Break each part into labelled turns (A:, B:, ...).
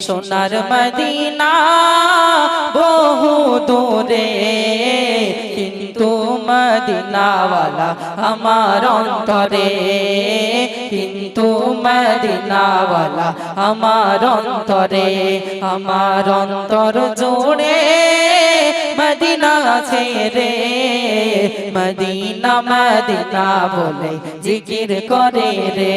A: সোনার মদিনা বহু দূরে, কিন্তু মদিনাওয়ালা আমার অন্তরে, কিন্তু মদিনাওয়ালা আমার অন্তরে, আমার অন্তর জোড়ে মদিনা রে। মদিনা মদিনা বলে জিকির করে রে।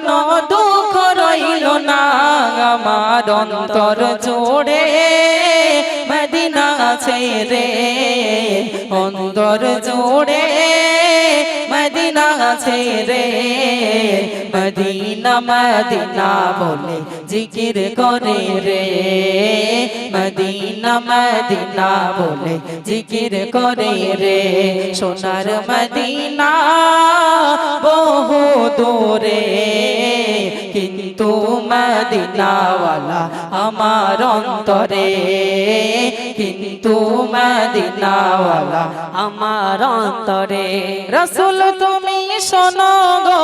A: কোনো দুঃখ রইল না। আমার অন্তর জোড়ে মদিনা রে। অন্তর জোড়ে মদিনা রে। মদিনা মদিনা বলে জিকির করে রে। মদিনা মদিনা বলে জিকির করে রে। সোনার মদিনা বহু দূরে, কিন্তু মদিনাওয়ালা আমার অন্তরে। কিন্তু মদিনাওয়ালা
B: আমার অন্তরে।
A: রসুল তুমি শোনো গো,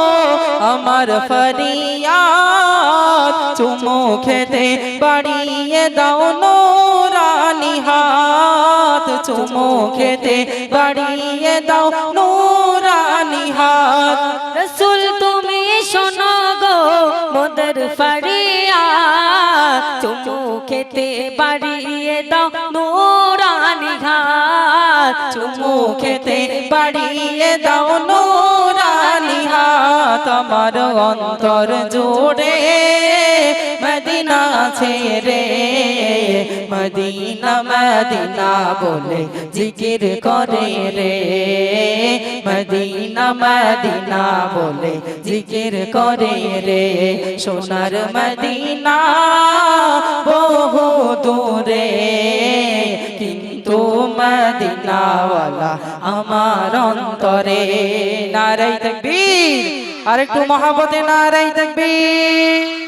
A: আমার ফরিয়াদ। চুমু খেতে বাড়িয়ে দাও নোরানি হাত। চুমু খেতে বাড়িয়ে দাও নোরানি
B: ফারিয়া, চুমু খেতে বাড়িয়ে দাও নোরানি ঘাট।
A: চুমু খেতে বাড়িয়ে দাও নোরানি অন্তর জোড়ে মদিনা রে মদিনা মদিনা বলে জিকির করে রে। মদিনা মদিনা বলে জিকির করে রে। সোনার মদিনা বহু দূরে কিন্তু মদিনাওয়ালা আমার অন্তরে। নারাই তকবীর। আর একটু মহাবতে নারাই তকবীর।